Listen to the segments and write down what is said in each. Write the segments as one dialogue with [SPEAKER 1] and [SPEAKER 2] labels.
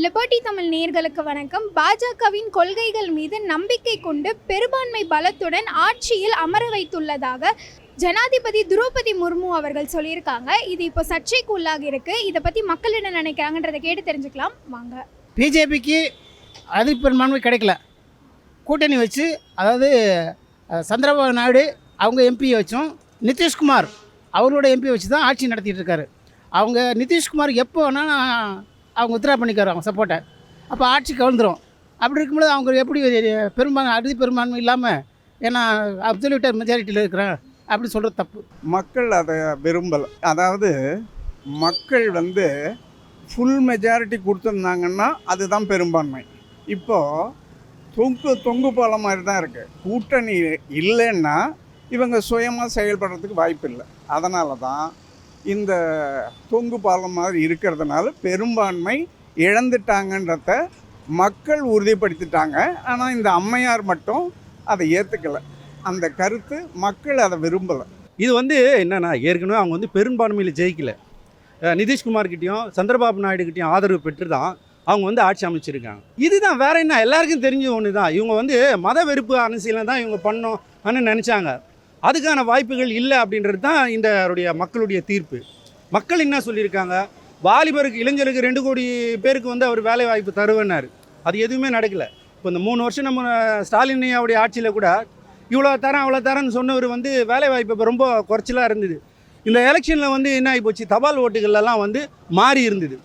[SPEAKER 1] Liberty Tamil நேர்களுக்கு வணக்கம். பாஜகவின் கொள்கைகள் மீது நம்பிக்கை கொண்டு பெரும்பான்மை பலத்துடன் ஆட்சியில் அமர வைத்துள்ளதாக ஜனாதிபதி திரௌபதி முர்மு அவர்கள் சொல்லியிருக்காங்க. இது இப்போ சர்ச்சைக்கு உள்ளாக இருக்கு. இதை பற்றி மக்கள் என்ன நினைக்கிறாங்கன்றதை கேட்டு தெரிஞ்சுக்கலாம். வாங்க.
[SPEAKER 2] பிஜேபிக்கு அதிபெரும்பான்மை கிடைக்கல. கூட்டணி வச்சு அதாவது சந்திரபாபு நாயுடு அவங்க எம்பியை வச்சும் நிதிஷ்குமார் அவரோட எம்பியை வச்சு தான் ஆட்சி நடத்திட்டு இருக்காரு. அவங்க நிதிஷ்குமார் எப்போ வேணால் அவங்க உத்தரா பண்ணிக்காரு அவங்க சப்போர்ட்டை அப்போ ஆட்சி கவுந்துரும் அப்படி இருக்கும்போது அவங்க எப்படி பெரும்பான்மை அறுதி பெரும்பான்மை இல்லாமல் ஏன்னா அப்சல்யூட்டர் மெஜாரிட்டியில் இருக்கிறேன் அப்படி சொல்கிறது தப்பு.
[SPEAKER 3] மக்கள் அதை விரும்பலை. அதாவது மக்கள் வந்து ஃபுல் மெஜாரிட்டி கொடுத்துருந்தாங்கன்னா அதுதான் பெரும்பான்மை. இப்போது தொங்கு தொங்கு பாலம் மாதிரி தான் இருக்குது கூட்டணி இல்லைன்னா இவங்க சுயமாக செயல்படுறதுக்கு வாய்ப்பு இல்லை அதனால தான் இந்த தொங்கு பாலம் மாதிரி இருக்கிறதுனால பெரும்பான்மை இழந்துட்டாங்கன்றத மக்கள் உறுதிப்படுத்திட்டாங்க. ஆனால் இந்த அம்மையார் மட்டும் அதை ஏற்றுக்கலை அந்த கருத்து மக்கள் அதை விரும்பலை.
[SPEAKER 4] இது வந்து என்னென்னா ஏற்கனவே அவங்க வந்து பெரும்பான்மையில் ஜெயிக்கல. நிதிஷ்குமார்கிட்டையும் சந்திரபாபு நாயுடுகிட்டையும் ஆதரவு பெற்று தான் அவங்க வந்து ஆட்சி அமைச்சிருக்காங்க. இதுதான் வேற என்ன? எல்லாருக்கும் தெரிஞ்ச ஒன்று தான் இவங்க வந்து மத வெறுப்பு அரசியலை தான் இவங்க பண்ணோம்னு நினச்சாங்க. அதுக்கான வாய்ப்புகள் இல்லை அப்படின்றது தான் இந்த அவருடைய மக்களுடைய தீர்ப்பு. மக்கள் என்ன சொல்லியிருக்காங்க? வாலிபருக்கு இளைஞருக்கு ரெண்டு கோடி பேருக்கு வந்து அவர் வேலை வாய்ப்பு தருவேன்னாரு. அது எதுவுமே நடக்கல. இப்போ இந்த மூணு வருஷம் நம்ம ஸ்டாலின் ஐயாவுடைய ஆட்சியில் கூட இவ்வளோ தரம் அவ்வளோ தரம்னு சொன்னவர் வந்து வேலை வாய்ப்பு இப்போ ரொம்ப குறைச்சலாக இருந்தது. இந்த எலெக்ஷனில் வந்து என்ன ஆகி போச்சு? தபால் ஓட்டுகள்லாம் வந்து மாறி இருந்தது.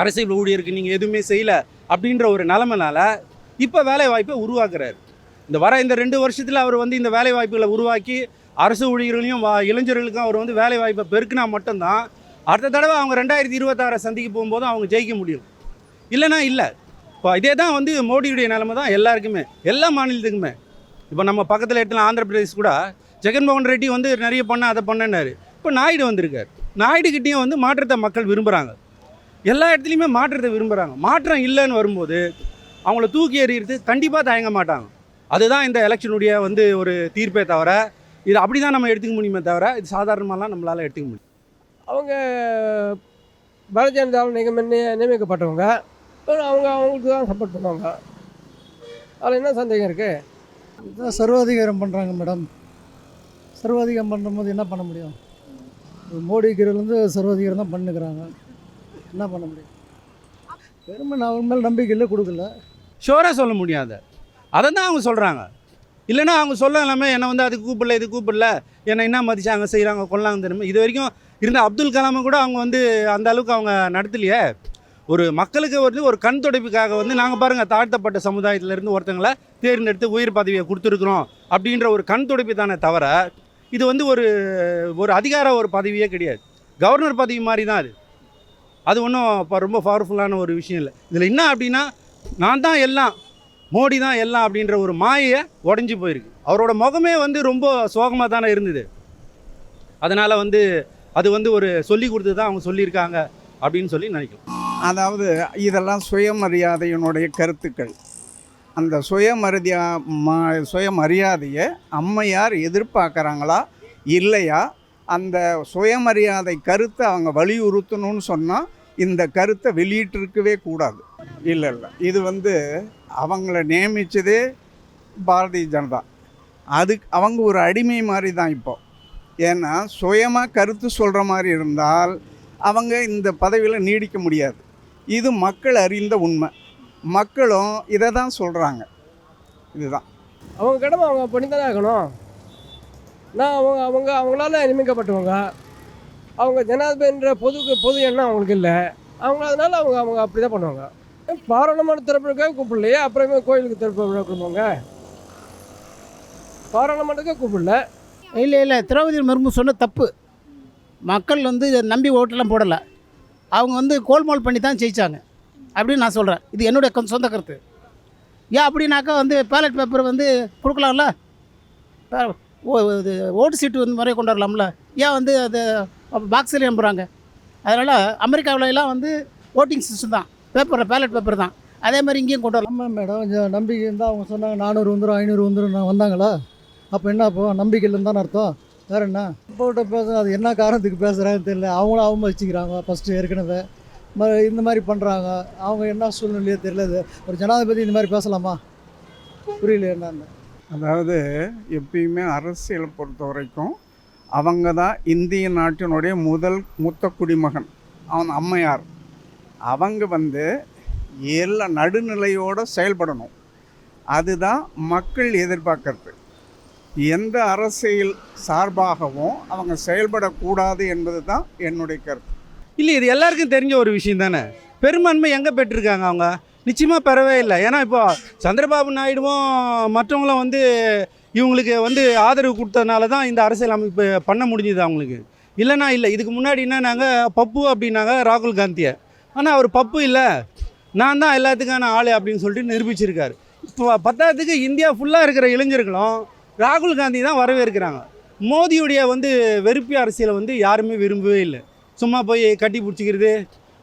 [SPEAKER 4] அரசியல் ஊழியருக்கு நீங்கள் எதுவுமே செய்யலை அப்படின்ற ஒரு நிலமைனால இப்போ வேலை வாய்ப்பை உருவாக்குறாரு. இந்த வர இந்த ரெண்டு வருஷத்தில் அவர் வந்து இந்த வேலை வாய்ப்புகளை உருவாக்கி அரசு ஊழியர்களையும் வா இளைஞர்களுக்கும் அவர் வந்து வேலை வாய்ப்பை பெருக்கினா மட்டும்தான் அடுத்த தடவை அவங்க ரெண்டாயிரத்தி இருபத்தாறை சந்திக்கு போகும்போது அவங்க ஜெயிக்க முடியும். இல்லைனா இல்லை. இப்போ இதே தான் வந்து மோடியுடைய நிலைமை தான் எல்லாருக்குமே எல்லா மாநிலத்துக்குமே. இப்போ நம்ம பக்கத்தில் எடுத்துல ஆந்திர பிரதேஷ் கூட ஜெகன்மோகன் ரெட்டி வந்து நிறைய பண்ண அதை பண்ணனாரு இப்போ நாயுடு வந்திருக்கார். நாயுடுகிட்டேயும் வந்து மாற்றத்தை மக்கள் விரும்புகிறாங்க எல்லா இடத்துலையுமே மாற்றத்தை விரும்புகிறாங்க மாற்றம் இல்லைன்னு வரும்போது அவங்கள தூக்கி எறிகிறது கண்டிப்பாக தயங்க மாட்டாங்க. அதுதான் இந்த எலெக்ஷனுடைய வந்து ஒரு தீர்ப்பே தவிர இது அப்படி தான் நம்ம எடுத்துக்க முடியுமே தவிர இது சாதாரணமாலாம் நம்மளால் எடுத்துக்க முடியும்.
[SPEAKER 5] அவங்க பாரதிய ஜனதாவில் நியம நி- நியமிக்கப்பட்டவங்க. அவங்க அவங்களுக்கு தான் சப்போர்ட் பண்ணுவாங்க. அதில் என்ன சந்தேகம் இருக்குது
[SPEAKER 6] இதான் சர்வாதிகாரம் பண்ணுறாங்க மேடம். சர்வாதிகாரம் பண்ணும்போது என்ன பண்ண முடியும்? மோடி கீழேருந்து சர்வாதிகாரம் தான் பண்ணுக்கிறாங்க என்ன பண்ண முடியும்? பெருமை நான் அவங்க மேலே நம்பிக்கை இல்லை கொடுக்கல.
[SPEAKER 4] ஷோராக சொல்ல முடியாது அதை தான் அவங்க சொல்கிறாங்க இல்லைன்னா அவங்க சொல்ல எல்லாமே என்னை வந்து அது கூப்பிடல இது கூப்பிடல. என்னை என்ன மதிச்சாங்க செய்கிறாங்க கொள்ளாங்க தெரியுமா? இது வரைக்கும் இருந்த அப்துல் கலாமை கூட அவங்க வந்து அந்த அளவுக்கு அவங்க நடத்தலையே. ஒரு மக்களுக்கு வந்து ஒரு கண் துடைப்புக்காக வந்து நாங்கள் பாருங்கள் தாழ்த்தப்பட்ட சமுதாயத்திலேருந்து ஒருத்தங்களை தேர்ந்தெடுத்து உயிர் பதவியை கொடுத்துருக்குறோம் அப்படின்ற ஒரு கண் துடைப்பு தானே தவிர இது வந்து ஒரு ஒரு அதிகார ஒரு பதவியே கிடையாது. கவர்னர் பதவி மாதிரி தான் அது. அது ஒன்றும் இப்போ ரொம்ப பவர்ஃபுல்லான ஒரு விஷயம் இல்லை. இதில் என்ன அப்படின்னா நான் தான் எல்லாம் மோடி தான் எல்லாம் அப்படின்ற ஒரு மாயை உடஞ்சி போயிருக்கு. அவரோட முகமே வந்து ரொம்ப சோகமாக தானே இருந்தது. அதனால் வந்து அது வந்து ஒரு சொல்லி கொடுத்து தான் அவங்க சொல்லியிருக்காங்க அப்படின்னு சொல்லி நினைக்கிறேன்
[SPEAKER 3] அதாவது இதெல்லாம் சுயமரியாதையினுடைய கருத்துக்கள். அந்த சுயமரியா ம சுயமரியாதையை அம்மையார் எதிர்பார்க்குறாங்களா இல்லையா? அந்த சுயமரியாதை கருத்தை அவங்க வலியுறுத்தணும்னு சொன்னால் இந்த கருத்தை வெளியிட்டிருக்கவே கூடாது. இல்லை இல்லை. இது வந்து அவங்கள நியமித்ததே பாரதிய ஜனதா. அது அவங்க ஒரு அடிமை மாதிரி தான் இப்போ. ஏன்னா சுயமாக கருத்து சொல்கிற மாதிரி இருந்தால் அவங்க இந்த பதவியில் நீடிக்க முடியாது. இது மக்கள் அறிந்த உண்மை. மக்களும் இதை தான் சொல்கிறாங்க இதுதான்.
[SPEAKER 5] அவங்க கடமை அவங்க பண்ணித்தானே ஆகணும். நான் அவங்க அவங்க அவங்களால நியமிக்கப்பட்டவங்க. அவங்க ஜனாதிபதின்ற பொது பொது எண்ணம் அவங்களுக்கு இல்லை. அவங்க அதனால அவங்க அவங்க அப்படி தான் பண்ணுவாங்க. பாராளுமன்ற திறப்புக்காக கூப்பிடலையே அப்புறமே கோயிலுக்கு திறப்பு விழா கூப்பிடுவாங்க பாராளுமன்றத்துக்கே கூப்பிடல.
[SPEAKER 2] இல்லை இல்லை திரௌபதி முர்மு சொன்ன தப்பு. மக்கள் வந்து இதை நம்பி ஓட்டெல்லாம் போடலை. அவங்க வந்து கோல்மோல் பண்ணி தான் ஜெயித்தாங்க அப்படின்னு நான் சொல்கிறேன் இது என்னுடைய சொந்த கருத்து. ஏன் அப்படின்னாக்கா வந்து பேலட் பேப்பர் வந்து கொடுக்கலாம்ல? ஓ இது ஓட்டு சீட்டு வந்து முறையை கொண்டு வரலாம்ல? ஏன் வந்து அது பாக்ஸில் நம்புகிறாங்க அதனால் அமெரிக்காவிலலாம் எல்லாம் வந்து ஓட்டிங் சிஸ்டம் தான். பேப்பர் பேலட் பேப்பர் தான். அதே மாதிரி இங்கேயும் கொண்டு வரலாம்.
[SPEAKER 6] ஆமாம் மேடம் கொஞ்சம் நம்பிக்கை இருந்தால் அவங்க சொன்னாங்க நானூறு வந்துடும் ஐநூறு வந்துடும் நான் வந்தாங்களா? அப்போ என்ன அப்போ? நம்பிக்கை இல்லைன்னு தானே அர்த்தம். வேறு என்ன? போட்ட பேச அது என்ன காரணத்துக்கு பேசுகிறாங்கன்னு தெரியல. அவங்களும் அவமதிச்சுக்கிறாங்க ஃபஸ்ட்டு ஏற்கனவே. ம- இந்த மாதிரி பண்ணுறாங்க அவங்க என்ன சூழ்நிலையோ தெரியல. ஒரு ஜனாதிபதி இந்த மாதிரி பேசலாமா? புரியல என்னன்னு?
[SPEAKER 3] அதாவது எப்பயுமே அரசியலை பொறுத்த வரைக்கும் அவங்க தான் இந்திய நாட்டினுடைய முதல் மூத்த குடிமகன். அவன் அம்மையார். அவங்க வந்து எல்லா நடுநிலையோடு செயல்படணும். அதுதான் மக்கள் எதிர்பார்க்கறது. எந்த அரசியல் சார்பாகவும் அவங்க செயல்படக்கூடாது என்பது தான் என்னுடைய கருத்து.
[SPEAKER 4] இல்லை இது எல்லாருக்கும் தெரிஞ்ச ஒரு விஷயம் தானே? பெரும்பான்மை எங்கே பெற்றிருக்காங்க அவங்க? நிச்சயமாக பெறவே இல்லை. ஏன்னா இப்போ சந்திரபாபு நாயுடுவும் மற்றவங்களும் வந்து இவங்களுக்கு வந்து ஆதரவு கொடுத்ததுனால தான் இந்த அரசியல் அமைப்பு பண்ண முடிஞ்சுது அவங்களுக்கு. இல்லைனா இல்லை இதுக்கு முன்னாடி என்னன்னாங்க பப்பு அப்படின்னாங்க ராகுல் காந்தியை. ஆனால் அவர் பப்பு இல்லை. நான் தான் எல்லாத்துக்கான ஆள் அப்படின்னு சொல்லிட்டு நிரூபிச்சிருக்காரு. இப்போ பத்தாவதுக்கு இந்தியா ஃபுல்லாக இருக்கிற இளைஞர்களும் ராகுல் காந்தி தான் வரவேற்கிறாங்க. மோதியுடைய வந்து வெறுப்பு அரசியலை வந்து யாருமே விரும்பவே இல்லை. சும்மா போய் கட்டி பிடிச்சிக்கிறது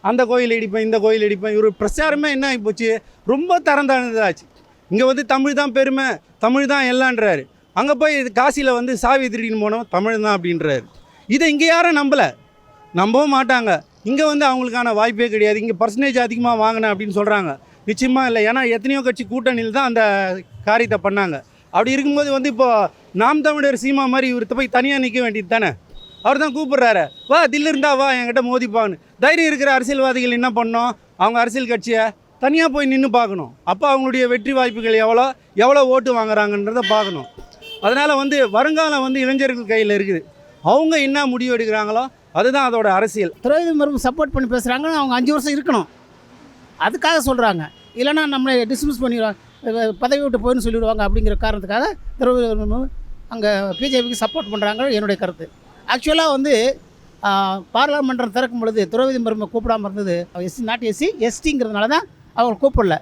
[SPEAKER 4] அந்த கோயில் இடிப்பேன் இந்த கோயில் இடிப்பேன் இவர் பிரச்சாரமே என்ன ஆகி போச்சு? ரொம்ப தரந்தானதாச்சு இங்கே வந்து தமிழ் தான் பெருமை தமிழ் தான் எல்லான்றாரு. அங்கே போய் காசியில் வந்து சாவி திருடின்னு போனோம் தமிழ் தான் அப்படின்றாரு. இதை இங்கே யாரும் நம்பலை. நம்பவும் மாட்டாங்க. இங்கே வந்து அவங்களுக்கான வாய்ப்பே கிடையாது. இங்கே பர்சன்டேஜ் அதிகமாக வாங்கினேன் அப்படின்னு சொல்கிறாங்க நிச்சயமாக இல்லை. ஏன்னா எத்தனையோ கட்சி கூட்டணியில் தான் அந்த காரியத்தை பண்ணாங்க. அப்படி இருக்கும்போது வந்து இப்போது நாம் தமிழர் சீமா மாதிரி இவர் போய் தனியாக நிற்க வேண்டியது தானே? அவர் தான் கூப்பிட்றாரு. வா தில்லு இருந்தா வா என்கிட்ட மோதிப்பான்னு தைரியம் இருக்கிற அரசியல்வாதிகள் என்ன பண்ணோம் அவங்க அரசியல் கட்சியை தனியாக போய் நின்று பார்க்கணும். அப்போ அவங்களுடைய வெற்றி வாய்ப்புகள் எவ்வளோ எவ்வளோ ஓட்டு வாங்குறாங்கன்றத பார்க்கணும். அதனால் வந்து வருங்காலம் வந்து இளைஞர்கள் கையில் இருக்குது. அவங்க என்ன முடிவு எடுக்கிறாங்களோ அதுதான் அதோட அரசியல்.
[SPEAKER 2] திரௌபதி முர்மு சப்போர்ட் பண்ணி பேசுகிறாங்கன்னா அவங்க அஞ்சு வருஷம் இருக்கணும். அதுக்காக சொல்கிறாங்க இல்லைன்னா நம்மளை டிஸ்மிஸ் பண்ணிடுவாங்க பதவி விட்டு போயின்னு சொல்லிடுவாங்க அப்படிங்கிற காரணத்துக்காக திரௌபதி முர்மு அங்கே பிஜேபிக்கு சப்போர்ட் பண்ணுறாங்க என்னுடைய கருத்து. ஆக்சுவலாக வந்து பாராளுமன்றம் திறக்கும் பொழுது திரௌபதி முர்மு கூப்பிடாம இருந்தது. எஸ்சி நாட் எஸ்சி எஸ்டிங்கிறதுனால தான் அவங்க கூப்பிடல.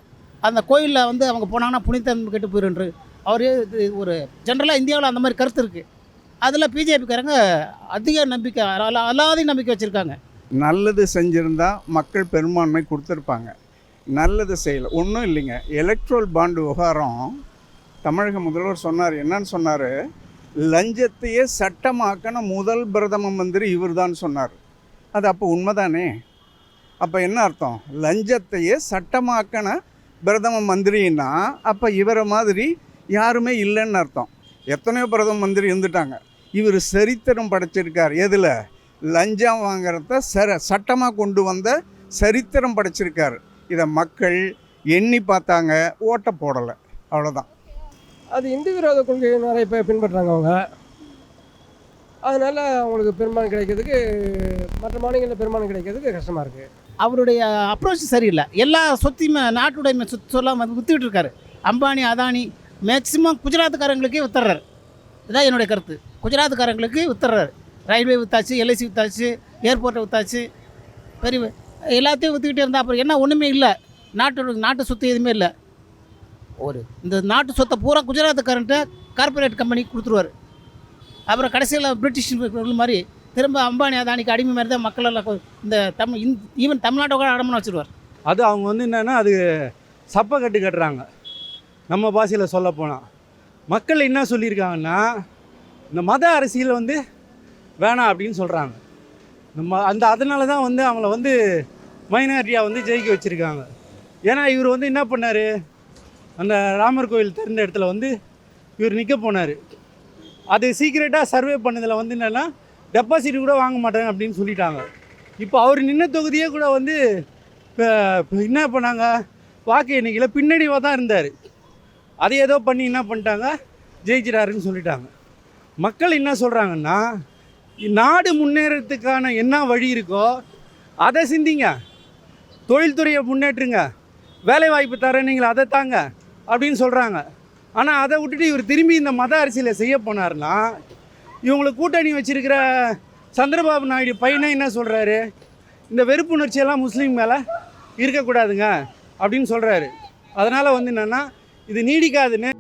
[SPEAKER 2] அந்த கோயிலில் வந்து அவங்க போனாங்கன்னா புனிதம் கெட்டு போயிருந்து அவர் ஒரு ஜென்ரலாக இந்தியாவில் அந்த மாதிரி கருத்து இருக்குது அதில் பிஜேபிக்காரங்க அதிக நம்பிக்கை அலா- அலாதி நம்பிக்கை வச்சுருக்காங்க.
[SPEAKER 3] நல்லது செஞ்சுருந்தா மக்கள் பெரும்பான்மை கொடுத்துருப்பாங்க. நல்லது செய்யலை. ஒன்றும் இல்லைங்க. எலக்ட்ரல் பாண்டு விவகாரம் தமிழக முதல்வர் சொன்னார். என்னன்னு சொன்னார்? லஞ்சத்தையே சட்டமாக்கின முதல் பிரதம மந்திரி இவர் தான் சொன்னார். அது அப்போ உண்மைதானே? அப்போ என்ன அர்த்தம்? லஞ்சத்தையே சட்டமாக்கின பிரதம மந்திரின்னா அப்போ இவரை மாதிரி யாருமே இல்லைன்னு அர்த்தம். எத்தனையோ பிரதம மந்திரி இருந்துட்டாங்க. இவர் சரித்திரம் படைச்சிருக்கார். எதில்? லஞ்சம் வாங்குறத சர சட்டமாக கொண்டு வந்த சரித்திரம் படைச்சிருக்காரு. இதை மக்கள் எண்ணி பார்த்தாங்க ஓட்டை போடலை. அவ்வளோதான்
[SPEAKER 5] அது இந்து விரோத கொள்கையை நிறைய பேர் பின்பற்றுறாங்க அவங்க. அதனால் அவங்களுக்கு பெரும்பாலும் கிடைக்கிறதுக்கு மற்ற மாநிலங்களில் பெரும்பாலும் கிடைக்கிறதுக்கு கஷ்டமாக இருக்குது
[SPEAKER 2] அவருடைய அப்ரோச் சரியில்லை. எல்லா சொத்தையுமே நாட்டுடைமை சொத்து சொல்லாம் வந்து வித்துக்கிட்டு இருக்காரு அம்பானி அதானி மேக்சிமம் குஜராத்துக்காரங்களுக்கே வித்துறாரு இதான் என்னுடைய கருத்து. குஜராத்துக்காரங்களுக்கு வித்துறாரு. ரயில்வே வித்தாச்சு எல்ஐசி வித்தாச்சு ஏர்போர்ட்டை வித்தாச்சு பெரிய எல்லாத்தையும் விற்றுக்கிட்டே இருந்தால் அப்புறம் என்ன ஒன்றுமே இல்லை. நாட்டு நாட்டு சொத்து எதுவுமே இல்லை. ஒரு இந்த நாட்டு சொத்தை பூரா குஜராத்துக்காரன்ட்ட கார்ப்பரேட் கம்பெனிக்கு கொடுத்துருவாரு. அப்புறம் கடைசியில் பிரிட்டிஷ் மாதிரி திரும்ப அம்பானி அதானிக்கு அடிமை மாதிரி தான் மக்கள் எல்லாம் இந்த தமிழ் இந் ஈவன் தமிழ்நாட்டை கூட அடமான வச்சுருவார்.
[SPEAKER 4] அது அவங்க வந்து என்னென்னா அது சப்பை கட்டு கட்டுறாங்க. நம்ம பாஷையில் சொல்ல போனால் மக்கள் என்ன சொல்லியிருக்காங்கன்னா இந்த மத அரசியல் வந்து வேணாம் அப்படின்னு சொல்கிறாங்க நம்ம அந்த அதனால தான் வந்து அவங்கள வந்து மைனாரிட்டியாக வந்து ஜெயிக்க வச்சுருக்காங்க. ஏன்னா இவர் வந்து என்ன பண்ணார்? அந்த ராமர் கோயில் திறந்த இடத்துல வந்து இவர் நிற்க போனார். அது சீக்கிரட்டாக சர்வே பண்ணதில் வந்து என்னென்னா டெபாசிட் கூட வாங்க மாட்டாங்க அப்படின்னு சொல்லிட்டாங்க. இப்போ அவர் நின்ன தொகுதியே கூட வந்து இப்போ என்ன பண்ணாங்க? வாக்கு எண்ணிக்கையில் பின்னடைவாக தான் இருந்தார். அதை ஏதோ பண்ணி என்ன பண்ணிட்டாங்க? ஜெயிச்சிட்டாருன்னு சொல்லிட்டாங்க. மக்கள் என்ன சொல்கிறாங்கன்னா நாடு முன்னேறத்துக்கான என்ன வழி இருக்கோ அதை சிந்திங்க. தொழில்துறையை முன்னேற்றுங்க. வேலை வாய்ப்பு தரேன் நீங்கள் அதை தாங்க அப்படின்னு சொல்கிறாங்க ஆனால் அதை விட்டுட்டு இவர் திரும்பி இந்த மத அரசியலை செய்ய போனார்னா இவங்களுக்கு கூட்டணி வச்சிருக்கிற சந்திரபாபு நாயுடு பையனே என்ன சொல்கிறாரு இந்த வெறுப்புணர்ச்சியெல்லாம் முஸ்லீம் மேலே இருக்கக்கூடாதுங்க அப்படின்னு சொல்கிறாரு அதனால் வந்து என்னென்னா இது நீடிக்காதுன்னு